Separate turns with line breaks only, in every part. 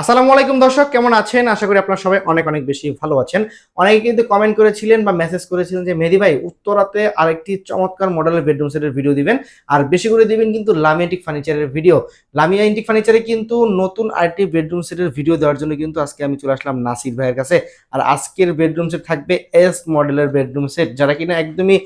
আসসালামু আলাইকুম দর্শক, কেমন আছেন? আশা করি আপনারা সবাই অনেক অনেক বেশি ভালো আছেন। অনেকে কিন্তু কমেন্ট করেছিলেন বা মেসেজ করেছিলেন যে, মেহেদি ভাই, উত্তরাতে আরেকটি চমৎকার মডেলের বেডরুম সেটের ভিডিও দিবেন। আর বেশি করে দিবেন কিন্তু লামিয়াটিক ফার্নিচারের ভিডিও লামিয়া ইন্টিক ফার্নিচারে কিন্তু নতুন আরেকটি বেডরুম সেটের ভিডিও দেওয়ার জন্য কিন্তু আজকে আমি চলে আসলাম নাসির ভাইয়ের কাছে। আর আজকের বেডরুম সেট থাকবে এস মডেলের বেডরুম সেট যারা কিনা একদমই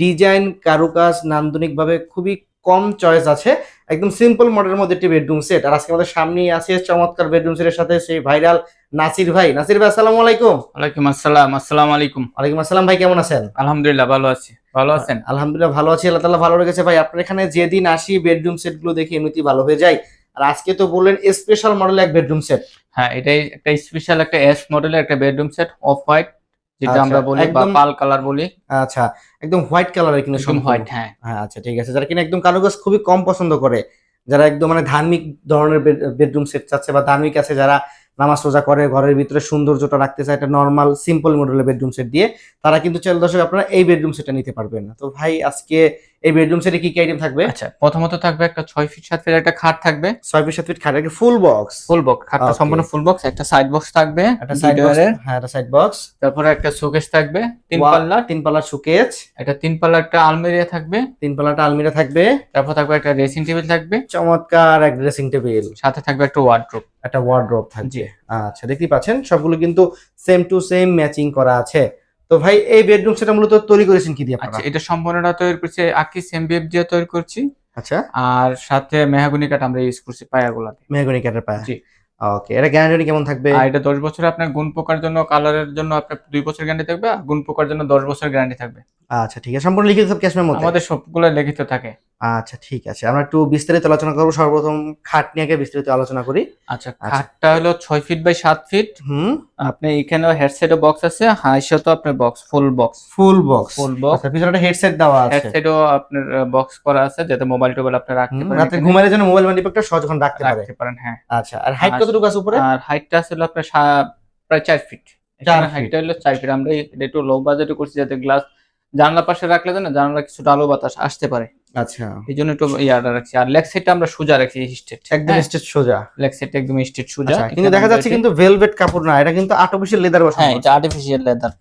ডিজাইন কারুকাজ, নান্দনিকভাবে খুবই কম চয়েস আছে। একদম সিম্পল মডেলের মধ্যে একটি বেডরুম সেট আর আজকে আমাদের সামনেই আছে চমৎকার বেডরুম সেটের সাথে সেই ভাইরাল নাসির ভাই। নাসির ভাই আসসালামু আলাইকুম।
ওয়ালাইকুম আসসালাম আসসালামু আলাইকুম।
ওয়ালাইকুম আসসালাম ভাই কেমন আছেন?
আলহামদুলিল্লাহ ভালো আছি। ভালো আছেন?
আলহামদুলিল্লাহ ভালো আছি। আল্লাহ তাআলা ভালো রেখেছে ভাই। আপনার এখানে যেদিন আসি বেডরুম সেটগুলো দেখি এমনিতেই ভালো হয়ে যায়। আর আজকে তো বললেন স্পেশাল মডেল এক বেডরুম সেট
হ্যাঁ এটাই একটা স্পেশাল একটা এস মডেলের একটা বেডরুম সেট অফ হোয়াইট যেটা
আচ্ছা,
আমরা বলি বা পাল কালার বলি।
আচ্ছা একদম হোয়াইট কালারের কিনা
একদম। হোয়াইট হ্যাঁ।
হ্যাঁ আচ্ছা ঠিক আছে। যারা কিনা একদম কালো গাছ খুবই কম পছন্দ করে যারা একদম মানে ধার্মিক ধরনের বেডরুম সেট চাচ্ছে বা ধার্মিক আছে যারা নামাজ রোজা করে ঘরের ভিতরে সৌন্দর্যটা রাখতে চায় একটা নর্মাল সিম্পল মডেলের বেডরুম সেট দিয়ে তারা কিন্তু চাইলে দর্শক আপনারা এই বেডরুম সেটটা নিতে পারবেন না। তো ভাই আজকে এই বেডরুম সেটে কি কি আইটেম থাকবে?
আচ্ছা প্রথমত থাকবে একটা ছয় ফিট সাত ফিট একটা খাট থাকবে।
ছয় ফিট সাত ফিট খাট একটা ফুল বক্স
ফুল বক্স খাটটা সম্পূর্ণ ফুল বক্স একটা সাইড বক্স থাকবে
একটা সাইড বক্স হ্যাঁ একটা সাইড বক্স
তারপরে একটা শোকেস থাকবে তিন পাল্লা
তিন পাল্লার সুকেজ
একটা তিন পাল্লা একটা আলমেরিয়া থাকবে।
তিন পাল্লাটা আলমিরা থাকবে।
তারপর থাকবে একটা ড্রেসিং টেবিল থাকবে।
চমৎকার এক ড্রেসিং টেবিল
সাথে থাকবে একটা ওয়ার্ড্রোব
একটা ওয়ার্ড্রোব থাকবে।
জি।
আচ্ছা দেখতেই পাচ্ছেন সবগুলো কিন্তু সেম টু সেম ম্যাচিং করা আছে। তো ভাই এই বেডরুম সেটা মূলত তৈরি করেছেন কি দিয়ে
আচ্ছা এটা সম্পূর্ণটা তৈরি করছে আকি সেমবিএফ দিয়ে তৈরি করছি।
আচ্ছা।
আর সাথে মেহাগুনি কাঠ আমরা ইউজ করছি পায়াগুলাতে।
মেহগনি কাঠের পায়া?
জি।
ওকে এটা গ্যারান্টি কেমন থাকবে?
আর এটা দশ বছর আপনার গুণ পোকার জন্য কালারের জন্য আপনার দুই বছর গ্যারান্টি থাকবে আর গুণ পোকার জন্য দশ বছর গ্যারান্টি থাকবে।
আচ্ছা ঠিক আছে সম্পূর্ণ লিখিত সব ক্যাশ মেমো
আমাদের সবগুলো লিখিত থাকে।
আচ্ছা ঠিক আছে। আমরা একটু বিস্তারিত আলোচনা করব। সর্বপ্রথম খাট নিয়ে আগে বিস্তারিত আলোচনা করি।
আচ্ছা খাটটা হলো ছয় ফিট বাই সাত ফিট।
হুম।
আপনি এখানেও হেডসেটও বক্স আছে হাইশো তো আপনার box full box
full box
full box
আচ্ছা পিছনে একটা হেডসেট দেওয়া আছে।
হেডসেটও আপনার বক্স করা আছে যাতে মোবাইল টোবাইল আপনি রাখতে পারেন।
রাতে
এখানে।
ঘুমানোর জন্য মোবাইল মাল্টিপ্যাকটা সহজক্ষণ রাখতে পারে।
রাখতে পারেন হ্যাঁ।
আচ্ছা আর হাইট কতটুকু আছে উপরে?
আর হাইটটা আছে হলো আপনার প্রায় চার ফিট।
চার feet।
হাইটটা হলো চার ফিট। আমরা এটা একটু লো বাজেটে করছি যাতে গ্লাস জানলা পাশে রাখলে না জানলা কিছুটা আলো বাতাস আসতে পারে।
আচ্ছা।
এই জন্য একটু ইয়াটা রাখছি। আর লেগ সাইডটা আমরা সোজা রাখছি স্টেট
একদম স্টেজ সোজা।
লেগ সাইডটা একদম স্টেট সোজা।
আচ্ছা, কিন্তু দেখা যাচ্ছে কিন্তু ভেলভেট কাপড় না এটা কিন্তু আর্টিফিশিয়াল লেদার বসানো
হ্যাঁ এটা আর্টিফিশিয়াল লেদার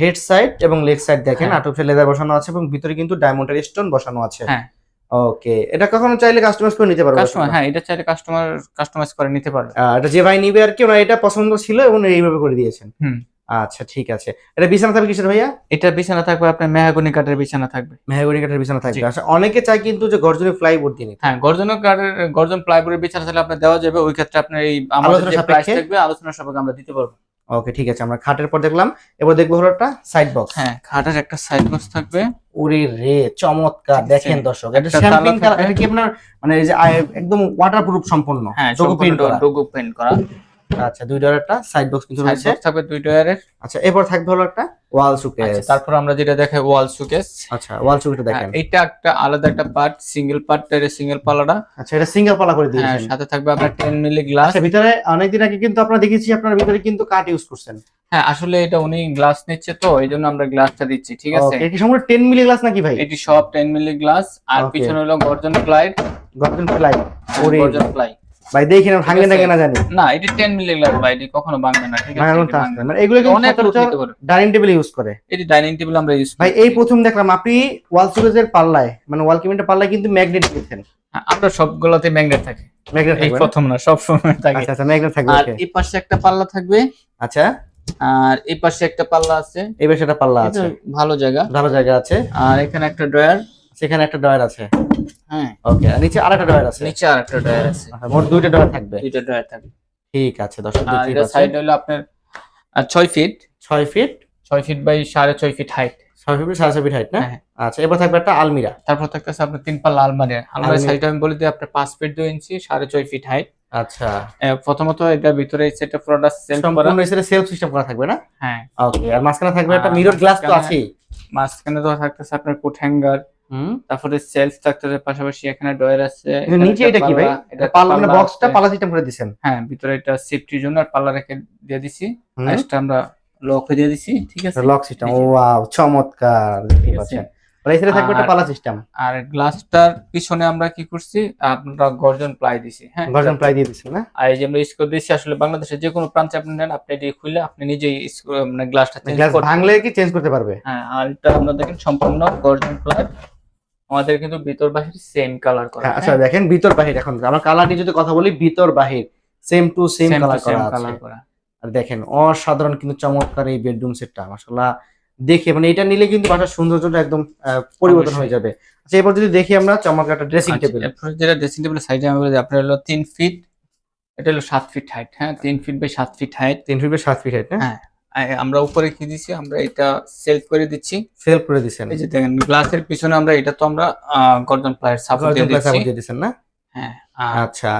হেড সাইড এবং লেগ সাইড দেখেন
হ্যাঁ।
আর্টিফিশিয়াল লেদার বসানো আছে এবং ভিতরে কিন্তু ডায়মন্ডের স্টোন বসানো আছে।
হ্যাঁ।
ওকে এটা কখনো চাইলে কাস্টমাইজ করে নিতে পারবে
কাস্টমার হ্যাঁ এটা চাইলে কাস্টমার কাস্টমাইজ করে নিতে পারবে।
এটা যে ভাই নিবে আর কি ওনার এটা পছন্দ ছিল এবং এইভাবে করে দিয়েছেন।
হুম।
আচ্ছা ঠিক আছে। এটা বিছানা থাকবে কিসের ভাইয়া?
এটা বিছানা থাকবে আপনার মেহাগুনি কাঠের বিছানা থাকবে।
মেহগনি কাঠের বিছানা থাকবে। আচ্ছা অনেকে চায় কিন্তু যে গর্জনের ফ্লাইবোর্ড দিয়ে
হ্যাঁ গর্জন কাঠের গর্জন প্লাইবোর্ডের বিছানা তাহলে আপনার দেওয়া যাবে। ওই ক্ষেত্রে আপনার এই আমাদের
আলোচনা
যে প্রাইস
সাপেক্ষে?
থাকবে আলোচনা সাপেক্ষে আমরা দিতে পারব।
ওকে ঠিক আছে আমরা খাটের পর দেখলাম। এবার দেখব হলো একটা সাইড বক্স
হ্যাঁ খাটের একটা সাইড বক্স থাকবে।
ওরে রে চমৎকার। দেখেন দর্শক এটা শ্যাম্পিং কালার এটা কি আপনার মানে এই যে একদম ওয়াটারপ্রুফ সম্পূর্ণ
হ্যাঁ
যোগো প্রিন্ট করা।
ডোগো পেন্ট করা।
আচ্ছা দুই ডলার একটা সাইড বক্স কিন্তু রয়েছে।
থাকবে দুই ডয়ারের
আচ্ছা এরপর থাকবে হলো একটা ওয়াল সুকেস
আচ্ছা তারপর আমরা যেটা দেখাই ওয়াল সুকেস
আচ্ছা ওয়াল সুকেসটা দেখেন।
এটা একটা আলাদা একটা পার্ট সিঙ্গেল পার্ট এর সিঙ্গেল পালাটা।
আচ্ছা এটা সিঙ্গেল পালা করে
হ্যাঁ
দিয়েছেন
সাথে থাকবে আপনার 10 মিলি গ্লাস
ভিতরে অনেকদিন আগে কিন্তু আপনারা দেখেছি আপনার ভিতরে কিন্তু কাঠ ইউজ করছেন।
হ্যাঁ আসলে এটা উনি গ্লাস নিচ্ছে তো এই জন্য আমরা গ্লাসটা দিচ্ছি ঠিক আছে?
কি সম্পূর্ণ 10 মিলি গ্লাস নাকি ভাই?
এটি সব 10 মিলি গ্লাস আর পিছনে হলো গর্জন প্লাই
গর্জন ওরে।
গর্জন প্লাই
ভাই দেখি না ভাঙে না কেনা জানি।
না এটি 10 মিলি গ্লাস ভাই এটি কখনো ভাঙবে না ঠিক আছে ভাঙবে।
মানে এগুলো
অনেক
কিন্তু
লোক পারে।
ডাইনিং টেবিল ইউজ করে।
এটি ডাইনিং টেবিল আমরা ইউজ
ভাই এই প্রথম দেখলাম আপনি ওয়াল সুকেসের পাল্লায় মানে ওয়াল কেবিনেটের পাল্লায় কিন্তু ম্যাগনেট দিয়েছেন।
আমরা সবগুলোতে ম্যাগনেট থাকে।
ম্যাগনেট
এই
থাকবে
প্রথম না সব সময় থাকে।
আচ্ছা আচ্ছা ম্যাগনেট থাকবে
আর এই পাশে একটা পাল্লা থাকবে।
আচ্ছা।
আর এই পাশে একটা পাল্লা আছে।
এবার সেটা পাল্লা আছে।
ভালো জায়গা।
ভালো জায়গা আছে।
আর এখানে একটা ড্রয়ার।
সেখানে একটা ডয়ার আছে।
হ্যাঁ।
ওকে আর নিচে আরেকটা ডয়ার আছে।
নিচে আছে।
আচ্ছা, মোট দুইটা ডয়ার থাকবে?
দুইটা ড্রয়ার থাকবে।
ঠিক আছে দর্শক
সাইড হলো আপনার ফিট
ফিট
ফিট বাই সাড়ে ছয় ফিট হাইট
ফিট সাড়ে ছয় ফিট হাইট না। আচ্ছা এবার থাকবে একটা আলমিরা।
তারপর থাকতেছে আপনার তিন পাল্লা আলমারি। আলমারি
আলমারি।
সাইডটা আমি বলে দিই আপনার ফিট ইঞ্চি সাড়ে ছয় ফিট হাইট
আচ্ছা।
প্রথমত এটা ভিতরে করা।
সম্পূর্ণ সেলফ সিস্টেম করা থাকবে না?
হ্যাঁ।
ওকে আর মাঝখানে থাকবে একটা মিরর গ্লাস তো
মাঝখানে-
আছেই।
মাঝখানে তো থাকতেছে আপনার কোট হ্যাঙ্গার তারপরে সেলফ থাকতেছে পাশাপাশি এখানে ডয়ার আছে
নিচে এটা কি ভাই?
এটা
এটা পাল্লা মানে বক্সটা পাল্লা সিস্টেম করে দিয়েছেন
হ্যাঁ ভিতরে এটা সেফটির জন্য আর পাল্লা রেখে দিয়ে দিছি। নেক্সট আমরা লক দিয়ে দিছি ঠিক আছে?
লক সিস্টেম ওয়াও চমৎকার দেখতে পাচ্ছেন। এই থাকবে একটা
আর-
পালা সিস্টেম
আর গ্লাসটার পিছনে আমরা কি করছি? আপনারা গর্জন প্লাই দিছি হ্যাঁ?
গর্জন প্লাই দিয়ে দিচ্ছেন না?
আর এই যে আমরা স্কোর দিচ্ছি আসলে বাংলাদেশের যে কোনো প্রান্তে আপনি নেন আপনি এটি খুলে আপনি নিজেই মানে গ্লাসটা চেঞ্জ
গ্লাস
করতে
ভাঙলে কি চেঞ্জ করতে পারবে?
হ্যাঁ আর এটা আমরা দেখেন সম্পূর্ণ গর্জন প্লাই আমাদের কিন্তু ভিতর বাহির সেম কালার করা
হ্যাঁ, আচ্ছা দেখেন ভিতর বাহির এখন আমরা কালার নিয়ে যদি কথা বলি ভিতর বাহির সেম টু সেম কালার করা আছে। আর দেখেন অসাধারণ কিন্তু চমৎকার এই বেডরুম সেটটা মাশাআল্লাহ। দেখে মানে এটা নিলে কিন্তু বাসার সৌন্দর্যটা একদম পরিবর্তন হয়ে যাবে। আচ্ছা এবার যদি দেখি আমরা চমৎকার একটা ড্রেসিং
আচ্ছা,
টেবিল
যেটা ড্রেসিং টেবিলের সাইডে আমি বলি আপনার হলো তিন ফিট এটা হলো সাত ফিট হাইট হ্যাঁ? তিন ফিট বাই সাত ফিট হাইট
তিন ফিট বাই সাত ফিট হাইট
হ্যাঁ। আমরা উপরে কি দিচ্ছি আমরা এটা সেলফ করে দিচ্ছি।
সেল করে দিচ্ছেন
এই যে দেখেন গ্লাসের পিছনে আমরা এটা তো আমরা গর্জন প্লায়ের সাপোর্ট দিয়ে
প্লাস
দিচ্ছি।
দিয়ে দিচ্ছেন না?
হ্যাঁ আর
আচ্ছা।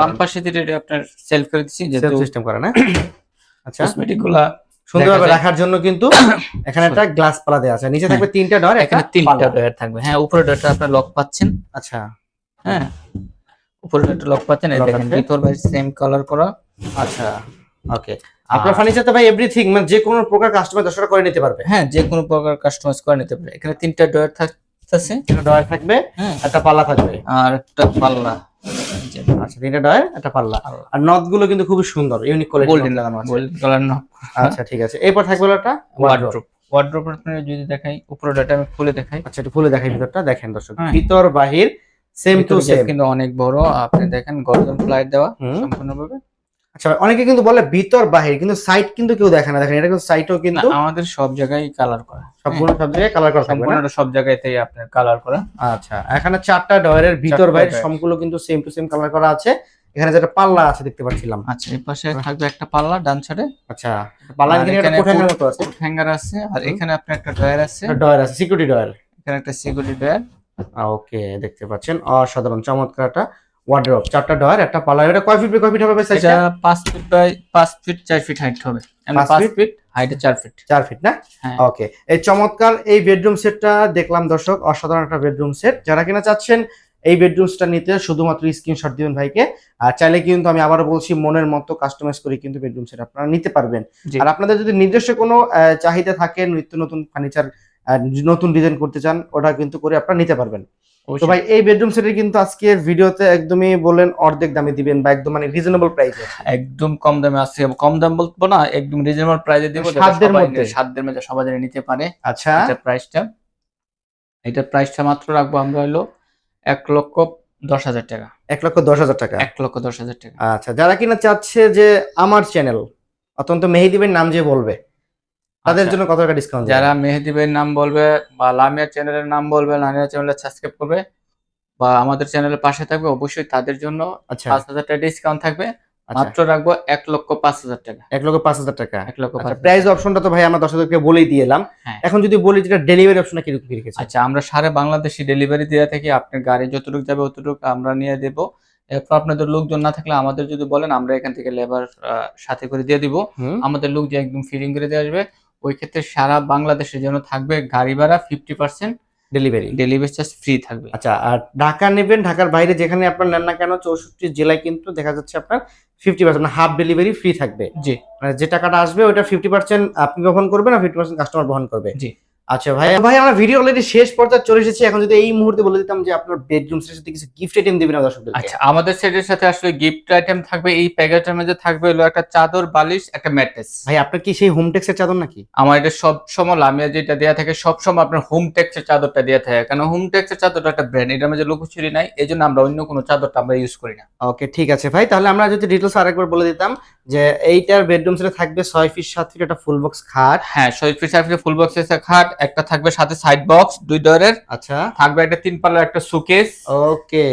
বাম পাশে দিয়ে এটা আপনার সেলফ করে দিচ্ছি যেহেতু
সিস্টেম করা না? আচ্ছা।
কসমেটিকগুলা
সুন্দরভাবে রাখার জন্য কিন্তু এখানে একটা গ্লাস পালা দেওয়া আছে। নিচে থাকবে তিনটা ডর
এখানে তিনটা ডয়ার থাকবে। হ্যাঁ উপরে ডয়ারটা আপনার লক পাচ্ছেন।
আচ্ছা।
হ্যাঁ উপরে ডয়ারটা লক পাচ্ছেন। এই দেখেন ভিতর বাইরে সেম কালার করা।
আচ্ছা। ওকে আপনার ফার্নিচার তো ভাই এভরিথিং মানে যে কোনো প্রকার কাস্টমার দশটা করে নিতে পারবে।
হ্যাঁ যে কোনো প্রকার কাস্টমাইজ করে নিতে পারে। এখানে তিনটা ডয়ার থাকতেছে।
একটা ডয়ার থাকবে
হ্যাঁ।
একটা পাল্লা থাকবে।
আর একটা পাল্লা।
আচ্ছা তিনটা ডয়ার একটা পাল্লা। আর নথগুলো কিন্তু খুবই সুন্দর ইউনিক কোয়ালিটি
গোল্ডেন
লাগানো আছে।
গোল্ডেন কালার না
আচ্ছা ঠিক আছে। এরপর থাকবে একটা ওয়ার্ড্রোব
ওয়ার্ড্রোপ ওয়ার্ড্রোপ আপনার যদি দেখাই উপরে ডয়ারটা আমি খুলে দেখাই।
আচ্ছা একটু খুলে দেখাই ভিতরটা। দেখেন দর্শক
হ্যাঁ।
ভিতর বাহির সেম টু সেম
কিন্তু অনেক বড়। আপনি দেখেন গর্জন প্লাই দেওয়া
হুম।
সম্পূর্ণভাবে।
আচ্ছা অনেকে কিন্তু বলে ভিতর বাহির কিন্তু সাইড কিন্তু কেউ দেখে না। দেখেন এটা কিন্তু সাইডও
না,
কিন্তু
আমাদের সব জায়গায় কালার করা।
সম্পূর্ণ সব জায়গায় কালার করা
সম্পূর্ণ সব জায়গাতেই আপনার কালার করা।
আচ্ছা এখানে চারটা ডয়ারের ভিতর
ডয়ার।
সবগুলো কিন্তু সেম টু সেম কালার করা আছে। এখানে যেটা পাল্লা আছে দেখতে পাচ্ছিলাম।
আচ্ছা এই পাশে থাকবে একটা পাল্লা ডান সাইডে
আচ্ছা পাল্লা এখানে একটা
এখানে
কোঠাঙ্গের মতো আছে।
হ্যাঙ্গার আছে। আর এখানে আপনার একটা ড্রয়ার আছে।
ডয়ার আছে সিকিউরিটি ডয়ার
এখানে একটা সিকিউরিটি ড্রয়ার।
ওকে দেখতে পাচ্ছেন। অসাধারণ চমৎকার একটা ওয়ার্ড্রপ চারটা ডয়ার একটা পাল্লা এটা কয় ফিট বাই কয় ফিট হবে সাইজ
এটা
সাইজটা
পাঁচ ফিট বাই পাঁচ ফিট চার ফিট হাইট হবে। এমনি
পাঁচ
পাঁচ
feet?
ফিট হাইটে চার ফিট
চার ফিট না?
হ্যাঁ।
ওকে এই চমৎকার এই বেডরুম সেটটা দেখলাম দর্শক অসাধারণ একটা বেডরুম সেট যারা কিনা চাচ্ছেন এই বেডরুমসটা নিতে শুধুমাত্র স্ক্রিনশট দিবেন ভাইকে। আর চাইলে কিন্তু আমি আবারও বলছি মনের মতো কাস্টমাইজ করে কিন্তু বেডরুম সেট আপনারা নিতে পারবেন। আর আপনাদের যদি নিজস্ব কোনো চাহিদা থাকে নিত্য নতুন ফার্নিচার নতুন ডিজাইন করতে চান ওটা কিন্তু করে আপনারা নিতে পারবেন। তো ভাই এই বেডরুম সেটের কিন্তু আজকে ভিডিওতে একদমই বললেন অর্ধেক দামে দিবেন বা একদম মানে রিজনেবল প্রাইসে
একদম কম দামে আছে কম দাম বলব না একদম রিজনেবল প্রাইসে দিব সবাই-
মধ্যে।
সাধ্যের মধ্যে সবাই যেন নিতে পারে।
আচ্ছা।
এটা প্রাইসটা এটা প্রাইসটা মাত্র রাখব আমরা হলো এক লক্ষ দশ হাজার টাকা।
এক লক্ষ দশ হাজার টাকা।
এক লক্ষ দশ হাজার টাকা।
আচ্ছা যারা কিনা চাচ্ছে যে আমার চ্যানেল অত্যন্ত মেহেদিবের নাম যে বলবে তাদের
আচ্ছা,
জন্য কত টাকা ডিসকাউন্ট
যারা মেহেদি ভাইয়ের নাম বলবে বা লামিয়া চ্যানেলের নাম বলবে লামিয়া চ্যানেলে সাবস্ক্রাইব করবে বা আমাদের চ্যানেলের পাশে থাকবে অবশ্যই তাদের জন্য
আচ্ছা।
পাঁচ হাজার টাকা ডিসকাউন্ট থাকবে।
আচ্ছা।
মাত্র রাখব এক লক্ষ পাঁচ হাজার টাকা।
এক লক্ষ পাঁচ হাজার টাকা।
এক লক্ষ
আচ্ছা প্রাইস অপশনটা তো ভাই আমরা দর্শকদেরকে বলেই দিয়ে এলাম
হ্যাঁ।
এখন যদি বলি যেটা ডেলিভারি অপশনটা কীরকম কি রেখেছে?
আচ্ছা আমরা সারা বাংলাদেশে ডেলিভারি দেওয়া থাকি আপনার গাড়ি যতটুকু যাবে অতটুকু আমরা নিয়ে দেব। এরপর আপনাদের লোকজন না থাকলে আমাদের যদি বলেন আমরা এখান থেকে লেবার সাথে করে দিয়ে দিব। আমাদের লোক যে একদম ফিটিং করে দিয়ে আসবে ওই ক্ষেত্রে সারা বাংলাদেশের জন্য থাকবে গাড়ি ভাড়া fifty percent
delivery
delivery charge free থাকবে।
আচ্ছা আর ঢাকা নেবেন ঢাকার বাইরে যেখানে আপনার নেন না কেন চৌষট্টি জেলায় কিন্তু দেখা যাচ্ছে আপনার fifty percent half delivery free থাকবে।
জি।
মানে যে টাকাটা আসবে ওইটা ফিফটি পার্সেন্ট আপনি বহন করবেন আর ফিফটি পার্সেন্ট কাস্টমার বহন করবে।
জি।
আচ্ছা ভাই ভাই আমরা ভিডিও অলরেডি শেষ পর্যায়ে চলে এসেছি। এখন যদি এই মুহূর্তে বলে দিতাম যে আপনার বেডরুম সেটের সাথে কিছু গিফট আইটেম দিবেন না দর্শকদের
আচ্ছা আমাদের সেটের সাথে আসলে গিফট আইটেম থাকবে। এই প্যাকেজের মধ্যে থাকবে হলো একটা চাদর বালিশ একটা ম্যাট্রেস
ভাই আপনার কি সেই হোম টেক্সের চাদর নাকি?
আমার এটা সব সময় লামিয়া যেটা দেওয়া থাকে সব সময় আপনার হোম টেক্সের চাদরটা দেওয়া থাকে। কারণ হোম টেক্সের চাদরটা একটা ব্র্যান্ড এটার মধ্যে লুকোচুরি নাই। এই জন্য আমরা অন্য কোনো চাদরটা আমরা ইউজ করি না।
ওকে ঠিক আছে ভাই। তাহলে আমরা যদি ডিটেলস আরেকবার বলে দিতাম যে এইটার বেডরুম সেটে থাকবে ছয় ফিট সাত ফিট একটা ফুল বক্স খাট।
হ্যাঁ শহীদ ফিট সাইড ফুল বক্স খাট। একটা থাকবে সাথে সাইড বক্স দুই ডোরের।
আচ্ছা।
থাকবে একটা তিন পাল্লার একটা সুকেস
ওকে।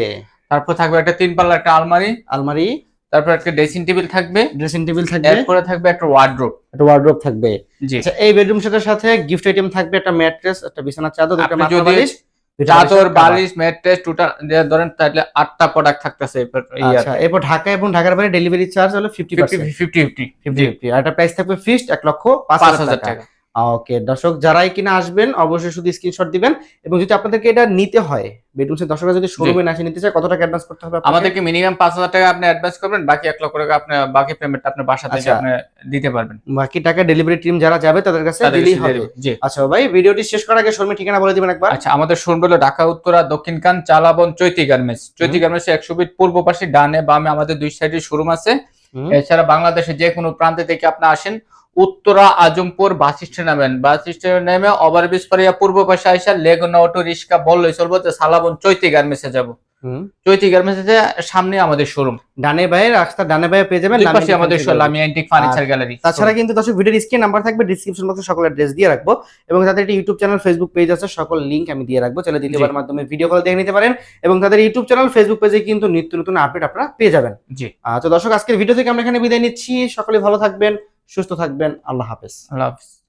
তারপর থাকবে একটা তিন পাল্লার একটা আলমারি।
আলমারি।
তারপর একটা ড্রেসিং টেবিল থাকবে।
ড্রেসিং টেবিল থাকবে।
এরপরে থাকবে একটা ওয়ার্ড্রোব
একটা ওয়ার্ড্রোব থাকবে।
জি।
আচ্ছা এই বেডরুম সেটের সাথে গিফট আইটেম থাকবে একটা ম্যাট্রেস একটা বিছানার চাদর একটা
আপনি
মাথা
যদি
বালিশ
চাদর বালিশ ম্যাট্রেস টোটাল ধরেন তাহলে আটটা প্রোডাক্ট থাকতেছে
আচ্ছা এরপর ঢাকা এবং ঢাকার বাইরে ডেলিভারি চার্জ হলো fifty
fifty
percent
fifty fifty
fifty fifty আর একটা প্রাইস থাকবে ফিক্সড এক লক্ষ পাঁচ
পাঁচ
হাজার
হাজার
টাকা।
টাকা।
ওকে দর্শক যারাই কিনা আসবেন অবশ্যই শুধু স্ক্রিনশট দিবেন এবং যদি আপনাদেরকে এটা নিতে হয় বেডরুমসের দর্শকরা যদি শোরুমে না এসে নিতে চায় কত টাকা অ্যাডভান্স করতে হবে?
আমাদেরকে মিনিমাম পাঁচ হাজার টাকা আপনি অ্যাডভান্স করবেন বাকি এক লক্ষ টাকা আপনি বাকি পেমেন্ট আপনার বাসা থেকে। আপনি দিতে পারবেন।
বাকি টাকা ডেলিভারি টিম যারা যাবে তাদের কাছে দিলেই হবে।
জি।
আচ্ছা ভাই ভিডিওটি শেষ করার আগে শোরুমের ঠিকানা বলে দিবেন একবার।
আচ্ছা আমাদের শোরুম হলো Dhaka Uttara Dakshinkhan Chalaban Chaiti garments. Chaiti garments একশো ফিট পূর্ব পাশে ডানে বামে আমাদের দুই সাইডে শোরুম আছে। এছাড়া বাংলাদেশে যে কোনো প্রান্তে থেকে আপনি আসেন। উত্তরা আজমপুর বাস স্ট্যান্ড নামেন। বাস স্ট্যান্ড নেমে ওভারব্রিজ পারিয়া পূর্ব পাশে আইসা লেগুনা অটো রিক্সা বললেই চলবো যে সালাবন চৈতি গার্মেন্টসে যাব। চৈতি গার্মেন্টসে সামনে আমাদের শোরুম
ডানে ভাই রাস্তা ডানে ভাই পেয়ে যাবেন
পাশে আমাদের লামি অ্যান্টিক ফার্নিচার গ্যালারি
তাছাড়া কিন্তু দর্শক ভিডিওর স্ক্রিন নাম্বার থাকবে ডিসক্রিপশন বক্সে সকল অ্যাড্রেস দিয়ে রাখব। এবং তাদের একটি ইউটিউব চ্যানেল ফেসবুক পেজ আছে সকল লিংক আমি দিয়ে রাখব। চ্যানেল দ্বিতীয়বার মাধ্যমে ভিডিও কল দেখে নিতে পারেন। এবং তাদের ইউটিউব চ্যানেল ফেসবুক পেজে কিন্তু নিত্য নতুন আপডেট আপনারা পেয়ে যাবেন।
জি।
তো দর্শক আজকের ভিডিও থেকে আমরা এখানে বিদায় নিচ্ছি। সকলে ভালো থাকবেন। সুস্থ থাকবেন আল্লাহ হাফেজ।
আল্লাহ হাফিজ।